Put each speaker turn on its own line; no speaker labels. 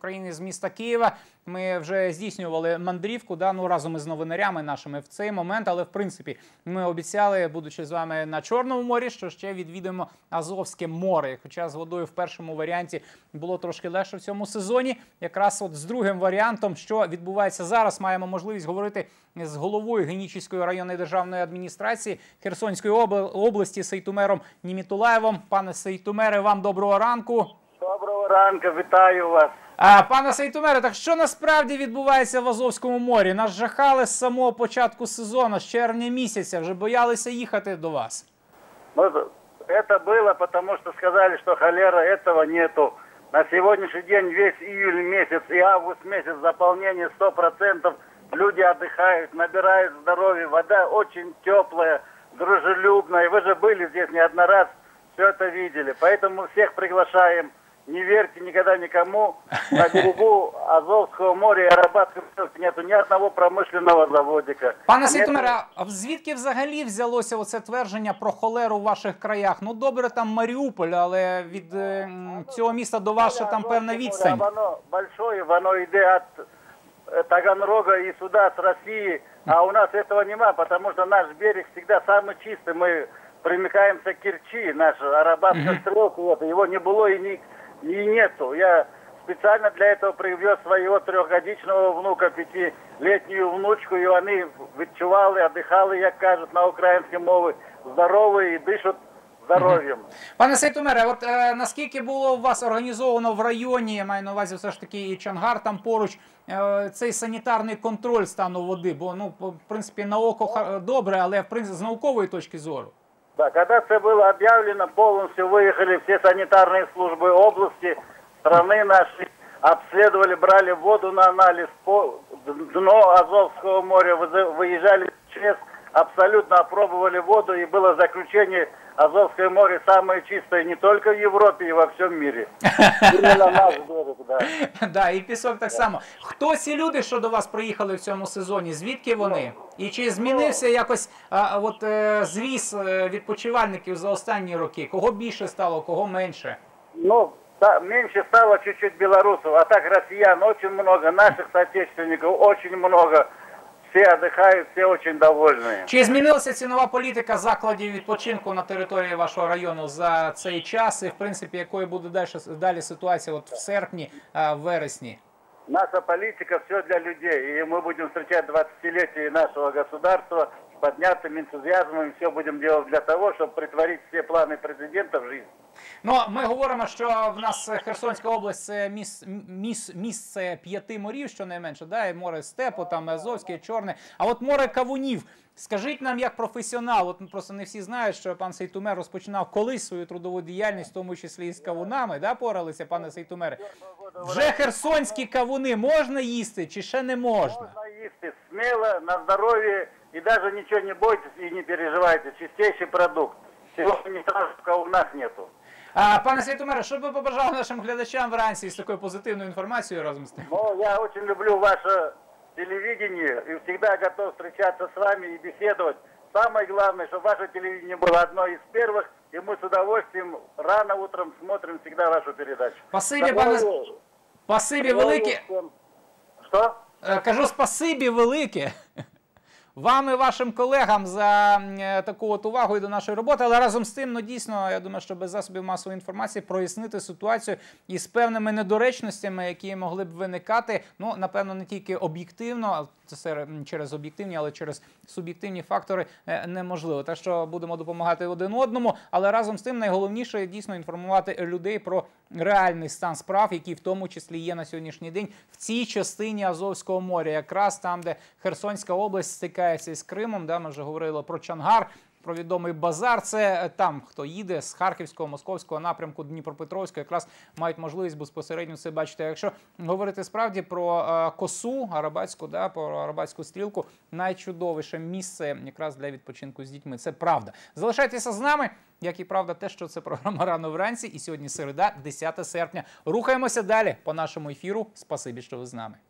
України з міста Києва. Ми вже здійснювали мандрівку да, ну, разом із новинарями нашими в цей момент. Але в принципі ми обіцяли, будучи з вами на Чорному морі, що ще відвідаємо Азовське море. Хоча з водою в першому варіанті було трошки легше в цьому сезоні. Якраз от з другим варіантом, що відбувається зараз, маємо можливість говорити з головою Генічівської районної державної адміністрації Херсонської області Сейтумером Німітулаєвом. Пане Сейтумере, вам доброго ранку.
Доброго ранку, вітаю вас.
А, пане Сейтумере, так що насправді відбувається в Азовському морі? Нас жахали з самого початку сезону, з червня місяця, вже боялися їхати до вас.
Ну, это было, потому что сказали, что холера этого нету. На сегодняшний день весь июль месяц и август месяц заполнение 100%. Люди отдыхают, набирают здоровье. Вода очень теплая, дружелюбная. Вы же были здесь не один раз, все это видели. Поэтому всех приглашаем. Не верьте никогда никому. На берегу Азовского моря и Арабатской области нету ни одного промышленного заводика.
Пане
Нету-
Сейтумере, а звідки взагалі взялося оце твердження про холеру в ваших краях? Ну добре, там Маріуполь, але від е, м, цього міста до вас ще там певна відстань.
Воно большое, воно йде от э, Таганрога и сюда, с России. А у нас этого нема, потому что наш берег всегда самый чистый. Мы примыкаемся к Керчи, наша арабатская стрелка, вот, его не было и, не, и нету. Я специально для этого привез своего трехгодичного внука, пятилетнюю внучку, і вони відчували, отдыхали, як кажуть на українській мові, здорові і дишуть здоров'ям.
Пане Сейтумере, от е, наскільки було у вас організовано в районі, я маю на увазі все ж таки і Чангар там поруч, е, цей санітарний контроль стану води? Бо ну, в принципі, на око добре, але в принципі з наукової точки зору.
Да, когда це было объявлено, полностью выехали все санитарные службы области, страны нашей, обследовали, брали воду на анализ, по дно Азовского моря, выезжали через, абсолютно опробовали воду, и было заключение, Азовское море самое чистое не только в Европе, и во всем мире. Именно наш берег, да.
Да, і пісок так само. Хто ці люди, що до вас приїхали в цьому сезоні? Звідки вони? І чи змінився якось а, от, е, зріс е, відпочивальників за останні роки? Кого більше стало, кого менше?
Ну, да, меньше стало чуть-чуть белорусов, а так россиян очень много, наших соотечественников очень много. Все отдыхают, все очень довольны.
Чи змінилася цінова політика закладів відпочинку на території вашого району за цей час? І в принципі, якою буде далі, далі ситуація от в серпні, а, в вересні?
Наша политика все для людей, и мы будем встречать 20-летие нашего государства с поднятым энтузиазмом, и все будем делать для того, чтобы притворить все планы президента в жизнь.
Ну, ми говоримо, що в нас Херсонська область це міс, міс, місце п'яти морів, щонайменше, да, і море степу, там Азовське, Чорне. А от море кавунів. Скажіть нам, як професіонал, от ну, просто не всі знають, що пан Сейтумер розпочинав колись свою трудову діяльність, в тому числі і з кавунами, да, поралися, пане Сейтумере? Вже херсонські кавуни можна їсти чи ще не можна?
Можно есть смело, на здоровье, и даже ничего не бойтесь и не переживайте. Чистейший продукт. Не у нас нету.
А, пане Сейтумере, що б ви побажали нашим глядачам вранці з такою позитивною інформацією разом з тим?
Ну, я очень люблю ваше телевидение и всегда готов встречаться с вами и беседовать. Самое главное, чтобы ваше телевидение было одно из первых, и мы с удовольствием рано утром смотрим всегда вашу передачу.
Спасибі, пане
Здоровья-
спасибі
здоровья
велике.
всем. Что?
Е, Кажу спасибі велике Вам і вашим колегам за е, таку от увагу і до нашої роботи. Але разом з тим, ну дійсно, я думаю, що без засобів масової інформації прояснити ситуацію із певними недоречностями, які могли б виникати. Ну, напевно, не тільки об'єктивно, це через об'єктивні, але через суб'єктивні фактори е, неможливо. Те, що будемо допомагати один одному, але разом з тим найголовніше дійсно інформувати людей про реальний стан справ, який в тому числі є на сьогоднішній день в цій частині Азовського моря, якраз там, де Херсонська область стикається з Кримом. Да, ми вже говорили про Чангар. Про відомий базар, це е, там, хто їде з Харківського, московського напрямку Дніпропетровського, якраз мають можливість безпосередньо це бачити. Якщо говорити справді про е, косу арабатську, да, про арабатську стрілку, найчудовіше місце якраз для відпочинку з дітьми. Це правда. Залишайтеся з нами, як і правда, те, що це програма рано вранці, і сьогодні середа, 10 серпня. Рухаємося далі по нашому ефіру. Спасибі, що ви з нами.